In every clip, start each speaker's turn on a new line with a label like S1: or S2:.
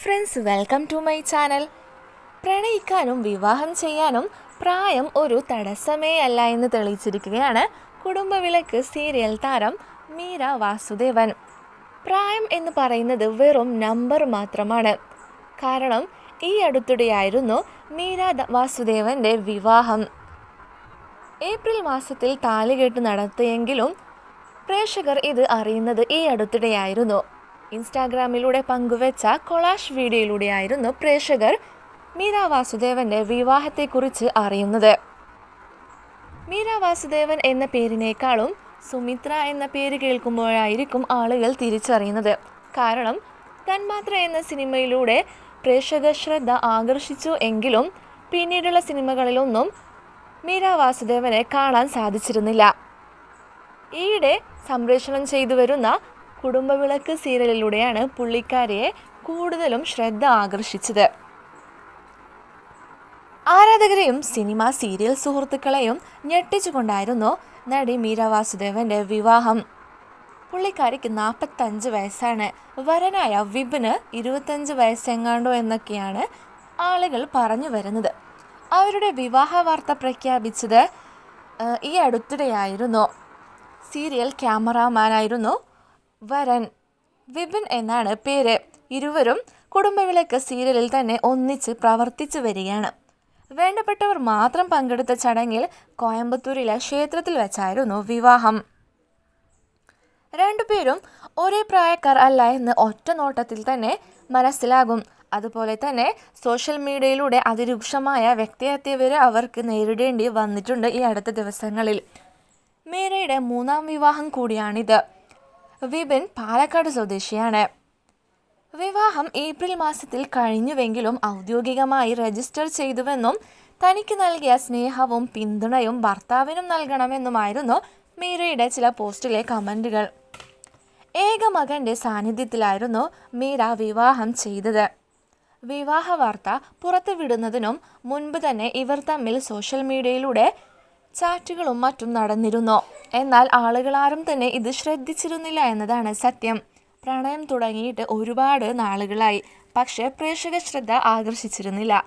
S1: Friends welcome to my channel പ്രണയിക്കാനും വിവാഹം ചെയ്യാനും പ്രായം ഒരു തടസ്സമേ അല്ല എന്ന് തെളിയിച്ചിരിക്കുകയാണ് കുടുംബവിളക്ക് സീരിയൽ താരം മീര വാസുദേവൻ. പ്രായം എന്ന് പറയുന്നത് വെറും നമ്പർ മാത്രമാണ്. കാരണം ഈ അടുത്തിടെയായിരുന്നു മീര വാസുദേവന്റെ വിവാഹം. ഏപ്രിൽ മാസത്തിൽ താലികെട്ട് നടത്തിയെങ്കിലും പ്രേക്ഷകർ ഇത് അറിയുന്നത് ഈ അടുത്തിടെയായിരുന്നു. ഇൻസ്റ്റാഗ്രാമിലൂടെ പങ്കുവച്ച കൊളാഷ് വീഡിയോയിലൂടെയായിരുന്നു പ്രേക്ഷകർ മീര വാസുദേവന്റെ വിവാഹത്തെക്കുറിച്ച് അറിയുന്നത്. മീര വാസുദേവൻ എന്ന പേരിനേക്കാളും സുമിത്ര എന്ന പേര് കേൾക്കുമ്പോഴായിരിക്കും ആളുകൾ തിരിച്ചറിയുന്നത്. കാരണം തന്മാത്ര എന്ന സിനിമയിലൂടെ പ്രേക്ഷക ശ്രദ്ധ ആകർഷിച്ചു എങ്കിലും പിന്നീടുള്ള സിനിമകളിലൊന്നും മീര വാസുദേവനെ കാണാൻ സാധിച്ചിരുന്നില്ല. ഈയിടെ സംപ്രേഷണം ചെയ്തു വരുന്ന കുടുംബവിളക്ക് സീരിയലിലൂടെയാണ് പുള്ളിക്കാരിയെ കൂടുതലും ശ്രദ്ധ ആകർഷിച്ചത്. ആരാധകരെയും സിനിമ സീരിയൽ സുഹൃത്തുക്കളെയും ഞെട്ടിച്ചുകൊണ്ടായിരുന്നു നടി മീര വാസുദേവന്റെ വിവാഹം. പുള്ളിക്കാരിക്ക് നാൽപ്പത്തഞ്ച് വയസ്സാണ്. വരനായ വിപിന് ഇരുപത്തഞ്ച് വയസ്സെങ്ങാണ്ടോ എന്നൊക്കെയാണ് ആളുകൾ പറഞ്ഞു വരുന്നത്. അവരുടെ വിവാഹ വാർത്ത പ്രഖ്യാപിച്ചത് ഈ അടുത്തിടെയായിരുന്നു. സീരിയൽ ക്യാമറാമാനായിരുന്നു വരൻ വിപിൻ എന്നാണ് പേര്. ഇരുവരും കുടുംബവിളക്ക് സീരിയലിൽ തന്നെ ഒന്നിച്ച് പ്രവർത്തിച്ചു വരികയാണ്. വേണ്ടപ്പെട്ടവർ മാത്രം പങ്കെടുത്ത ചടങ്ങിൽ കോയമ്പത്തൂരിലെ ക്ഷേത്രത്തിൽ വെച്ചായിരുന്നു വിവാഹം. രണ്ടുപേരും ഒരേ പ്രായക്കാർ അല്ല എന്ന് ഒറ്റ നോട്ടത്തിൽ തന്നെ മനസ്സിലാകും. അതുപോലെ തന്നെ സോഷ്യൽ മീഡിയയിലൂടെ അതിരൂക്ഷമായ വ്യക്തിഹത്യ വരെ അവർക്ക് നേരിടേണ്ടി വന്നിട്ടുണ്ട് ഈ അടുത്ത ദിവസങ്ങളിൽ. മീരയുടെ മൂന്നാം വിവാഹം കൂടിയാണിത്. വിപിൻ പാലക്കാട് സ്വദേശിയാണ്. വിവാഹം ഏപ്രിൽ മാസത്തിൽ കഴിഞ്ഞുവെങ്കിലും ഔദ്യോഗികമായി രജിസ്റ്റർ ചെയ്തുവെന്നും തനിക്ക് നൽകിയ സ്നേഹവും പിന്തുണയും ഭർത്താവിനും നൽകണമെന്നുമായിരുന്നു മീരയുടെ ചില പോസ്റ്റിലെ കമന്റുകൾ ഏക മകന്റെ സാന്നിധ്യത്തിലായിരുന്നു മീര വിവാഹം ചെയ്തത്. വിവാഹ വാർത്ത പുറത്തുവിടുന്നതിനും മുൻപ് തന്നെ ഇവർ തമ്മിൽ സോഷ്യൽ മീഡിയയിലൂടെ ചാറ്റുകളും മറ്റും നടന്നിരുന്നു. എന്നാൽ ആളുകളാരും തന്നെ ഇത് ശ്രദ്ധിച്ചിരുന്നില്ല എന്നതാണ് സത്യം. പ്രണയം തുടങ്ങിയിട്ട് ഒരുപാട് നാളുകളായി. പക്ഷേ പ്രേക്ഷക ശ്രദ്ധ ആകർഷിച്ചിരുന്നില്ല.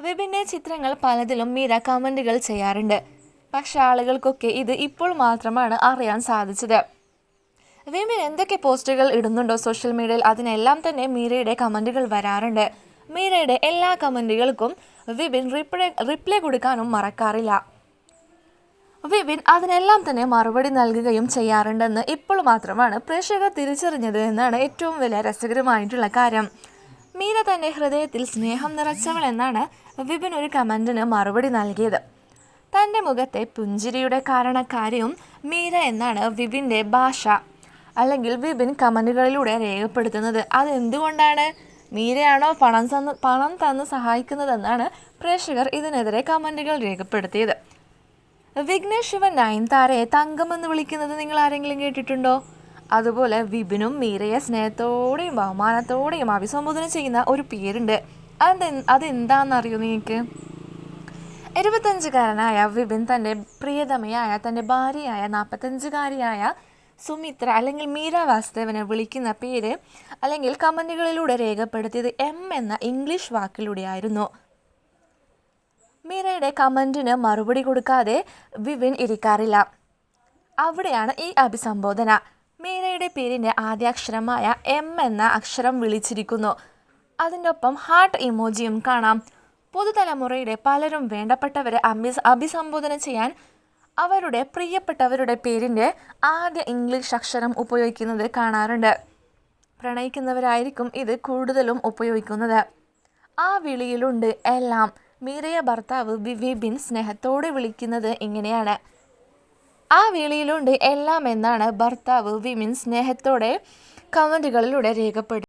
S1: വിഭിന്ന ചിത്രങ്ങൾ പലതിലും മീര കമന്റുകൾ ചെയ്യാറുണ്ട്. പക്ഷെ ആളുകൾക്കൊക്കെ ഇത് ഇപ്പോൾ മാത്രമാണ് അറിയാൻ സാധിച്ചത്. വിമിൻ എന്തൊക്കെ പോസ്റ്റുകൾ ഇടുന്നുണ്ടോ സോഷ്യൽ മീഡിയയിൽ? അതിനെല്ലാം തന്നെ മീരയുടെ കമന്റുകൾ വരാറുണ്ട്. മീരയുടെ എല്ലാ കമന്റുകൾക്കും വിപിൻ റിപ്ലൈ റിപ്ലൈ കൊടുക്കാനും മറക്കാറില്ല. വിപിൻ അതിനെല്ലാം തന്നെ മറുപടി നൽകുകയും ചെയ്യാറുണ്ടെന്ന് ഇപ്പോൾ മാത്രമാണ് പ്രേക്ഷകർ തിരിച്ചറിഞ്ഞത് എന്നാണ് ഏറ്റവും വലിയ രസകരമായിട്ടുള്ള കാര്യം. മീര തന്റെ ഹൃദയത്തിൽ സ്നേഹം നിറച്ചവൾ എന്നാണ് വിപിൻ ഒരു കമന്റിന് മറുപടി നൽകിയത്. തന്റെ മുഖത്തെ പുഞ്ചിരിയുടെ കാരണക്കാരിയും മീര എന്നാണ് വിപിന്റെ ഭാഷ. അല്ലെങ്കിൽ വിപിൻ കമന്റുകളിലൂടെ രേഖപ്പെടുത്തുന്നത് അതെന്തുകൊണ്ടാണ്? മീരയാണോ പണം തന്ന് പണം തന്ന് സഹായിക്കുന്നതെന്നാണ് പ്രേക്ഷകർ ഇതിനെതിരെ കമന്റുകൾ രേഖപ്പെടുത്തിയത്. വിഘ്നേഷ് ശിവൻ നയൻതാരയെ തങ്കമെന്ന് വിളിക്കുന്നത് നിങ്ങൾ ആരെങ്കിലും കേട്ടിട്ടുണ്ടോ? അതുപോലെ വിപിനും മീരയെ സ്നേഹത്തോടെയും ബഹുമാനത്തോടെയും അഭിസംബോധന ചെയ്യുന്ന ഒരു പേരുണ്ട്. അത് അതെന്താണെന്നറിയോ നിങ്ങൾക്ക്? ഇരുപത്തഞ്ചുകാരനായ വിപിൻ തന്റെ പ്രിയതമയായ തന്റെ ഭാര്യയായ നാൽപ്പത്തഞ്ചുകാരിയായ സുമിത്ര അല്ലെങ്കിൽ മീര വാസുദേവനെ വിളിക്കുന്ന പേര് അല്ലെങ്കിൽ കമന്റുകളിലൂടെ രേഖപ്പെടുത്തിയത് എം എന്ന ഇംഗ്ലീഷ് വാക്കിലൂടെയായിരുന്നു. മീരയുടെ കമന്റിന് മറുപടി കൊടുക്കാതെ വിവിൻ ഇരിക്കാറില്ല. അവിടെയാണ് ഈ അഭിസംബോധന. മീരയുടെ പേരിന്റെ ആദ്യാക്ഷരമായ എം എന്ന അക്ഷരം വിളിച്ചിരിക്കുന്നു. അതിന്റെ ഒപ്പം ഹാർട്ട് ഇമോജിയും കാണാം. പുതുതലമുറയുടെ പലരും വേണ്ടപ്പെട്ടവരെ അഭി അഭിസംബോധന ചെയ്യാൻ അവരുടെ പ്രിയപ്പെട്ടവരുടെ പേരിന്റെ ആദ്യ ഇംഗ്ലീഷ് അക്ഷരം ഉപയോഗിക്കുന്നത് കാണാറുണ്ട്. പ്രണയിക്കുന്നവരായിരിക്കും ഇത് കൂടുതലും ഉപയോഗിക്കുന്നത്. ആ വിളിയിലുണ്ട് എല്ലാം. മീരയ ഭർത്താവ് ബിബിൻ സ്നേഹത്തോടെ വിളിക്കുന്നത് ഇങ്ങനെയാണ് ആ വിളിയിലുണ്ട് എല്ലാം എന്നാണ് ഭർത്താവ് വിമിൻ സ്നേഹത്തോടെ കമന്റുകളിലൂടെ രേഖപ്പെടുത്തി